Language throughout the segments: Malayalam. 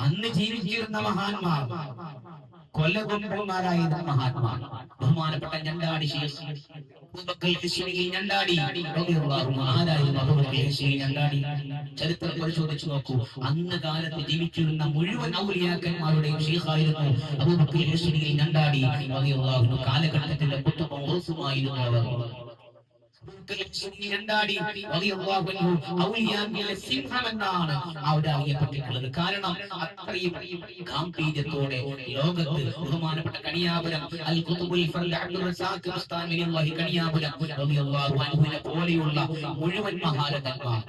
അന്ന് ജീവിച്ചിരുന്ന മഹാന്മാർ കൊല്ലകൊമ്പന്മാരായിരുന്ന മഹാത്മാ ബഹുമാനപ്പെട്ട ഞണ്ടാടി ഞണ്ടാടി ഞണ്ടാടി. ചരിത്രം പരിശോധിച്ചു നോക്കൂ. അന്ന് കാലത്ത് ജീവിച്ചിരുന്ന മുഴുവൻ ഔലിയാക്കന്മാരുടെയും ഷീഖായിരുന്നു അബൂബക്കർ ഹിസ്നിയിൽ ഞണ്ടാടി കാലഘട്ടത്തിന്റെ കുത്തുബ ഔസുമായിരുന്നു അവർ. രണ്ടാടി റളിയല്ലാഹു അൻഹു ഔലിയാക്കളിലെ സിംഹം എന്നാണ് അവിടെ അറിയപ്പെട്ടിട്ടുള്ളത്. കാരണം അത്രയും ഗാംഭീര്യത്തോടെ ലോകത്ത് ബഹുമാനപ്പെട്ട കണിയാപുരം അൽ മുസ്താമിനുല്ലാഹി കണിയാപുരം പോലെയുള്ള മുഴുവൻ മഹാരഥന്മാർ.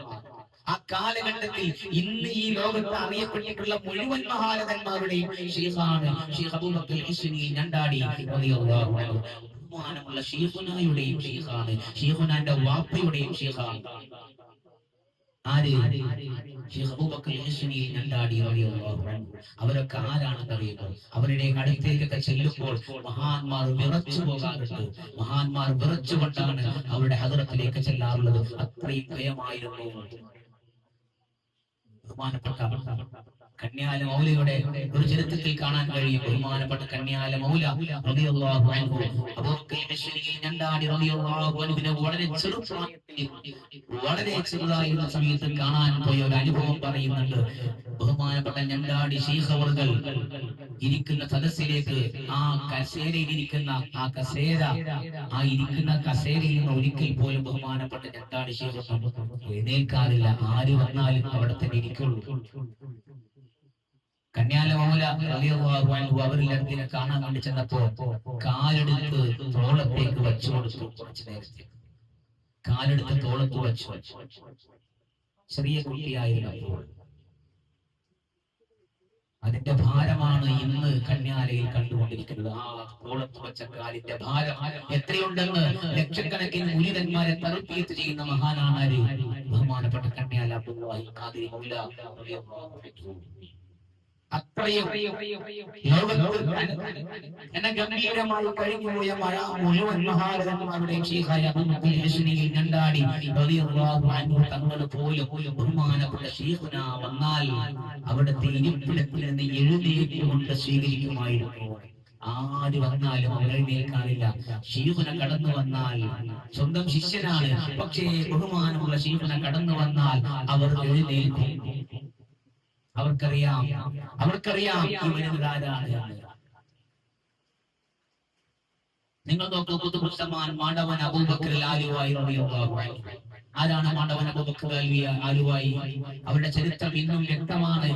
ആ കാലഘട്ടത്തിൽ ഇന്ന് ഈ ലോകത്ത് അറിയപ്പെട്ടിട്ടുള്ള മുഴുവൻ മഹാരഥന്മാരുടെയും ഷീഖാണ് ഷീഖ് അബൂബക്കൽ ഹിസ്നി ഞണ്ടാടി ബഹുമാനമുള്ള ഷീഖുനായുടെയും ഷീഖാണ് ഷീഖുനാന്റെ വാപ്പയുടെയും ഷീഖാണ് ആര്? അവരൊക്കെ ആരാണെന്ന് അറിയുമോ? അവരുടെ അടുത്തേക്കൊക്കെ ചെല്ലുമ്പോൾ മഹാന്മാർ വിറച്ചു പോകാറുണ്ട്. മഹാന്മാർ വിറച്ചുകൊണ്ടാണ് അവരുടെ ഹദറത്തിലേക്ക് ചെല്ലാറുള്ളത്. അത്രയും ഭയമായിരുന്നു. ബഹുമാനപ്പെട്ട കന്യാല മൗലയുടെ ഒരു ചരിത്രത്തിൽ കാണാൻ കഴിയും. ബഹുമാനപ്പെട്ട കന്യാല മൗല റളിയല്ലാഹു അൻഹു. അബൂബക്കർ ഹിസ്നിയിൽ ഞണ്ടാടി റളിയല്ലാഹു അൻഹുവിനെ വളരെ ചെറുപ്രായത്തിൽ വളരെ ചെറുതായിരുന്ന സമയത്ത് കാണാൻ പോയ ഒരു അനുഭവം പറയുന്നുണ്ട്. ബഹുമാനപ്പെട്ട ഞണ്ടാടി ശീഖവർകൾ ഇരിക്കുന്ന സദസ്സിലേക്ക് ആ കസേരയിൽ ഇരിക്കുന്ന ആ കസേര ആ ഇരിക്കുന്ന കസേരയിൽ നിന്ന് ഒരിക്കൽ പോലും ബഹുമാനപ്പെട്ട ഞണ്ടാടി ശീഖ എഴുന്നേൽക്കാറില്ല. ആര് വന്നാലും അവിടെ തന്നെ ഇരിക്കുള്ളൂ. കന്യാല മൗല റളിയല്ലാഹു അൻഹു അവരിൽ എന്തിനെ കാണാൻ വേണ്ടി ചെന്നപ്പോ കാലെടുത്ത് തോളത്തേക്ക് വെച്ചു കൊടുത്തു കുറച്ചു നേരത്തെ. കാലെടുത്ത് തോളത്ത് വെച്ചു. ചെറിയ കുട്ടിയായിരുന്നപ്പോൾ. അതിന്റെ ഭാരമാണ് ഇന്ന് കന്യാലയിൽ കണ്ടുകൊണ്ടിരിക്കുന്നത്. ആ തോളത്ത് വെച്ച കാലിന്റെ ഭാരം എത്രയുണ്ടെന്ന് ലക്ഷക്കണക്കിന് മുനിതന്മാരെ തറുപ്പീത്ത് ചെയ്യുന്ന മഹാനാണ്? ബഹുമാനപ്പെട്ട കന്യാല അബ്ദുല്ലാഹി അത്രയും ലോകത്ത് ഗംഭീരമായി കഴിഞ്ഞുപോയ മഴ മുഴുവൻ റളിയല്ലാഹു അൻഹു തങ്ങൾ പോലും ബഹുമാനപ്പെട്ട ശീഖുന വന്നാൽ അവിടുത്തെ ഇരിപ്പിടത്തിൽ നിന്ന് എഴുന്നേറ്റുകൊണ്ട് സ്വീകരിക്കുമായിരുന്നു. ആര് വന്നാലും അവർ എഴുന്നേൽക്കാനില്ല ഷീഖുന കടന്നു വന്നാൽ സ്വന്തം ശിഷ്യനാണ്. പക്ഷേ ബഹുമാനമുള്ള ഷീഖുന കടന്നു വന്നാൽ അവർ എഴുന്നേൽക്കും. അവർക്കറിയാം. അവർക്കറിയാം ആരാണ് നിങ്ങൾ നോക്കൂ പുതുപുസ്തമാൻ മാണ്ടവൻ അബൂബക്കർ ആലുവായി. ആരാണ് മാണ്ടവൻ അബൂബക്കർ ആലുവായി അവരുടെ ചരിത്രം ഇന്നും വ്യക്തമാണ്.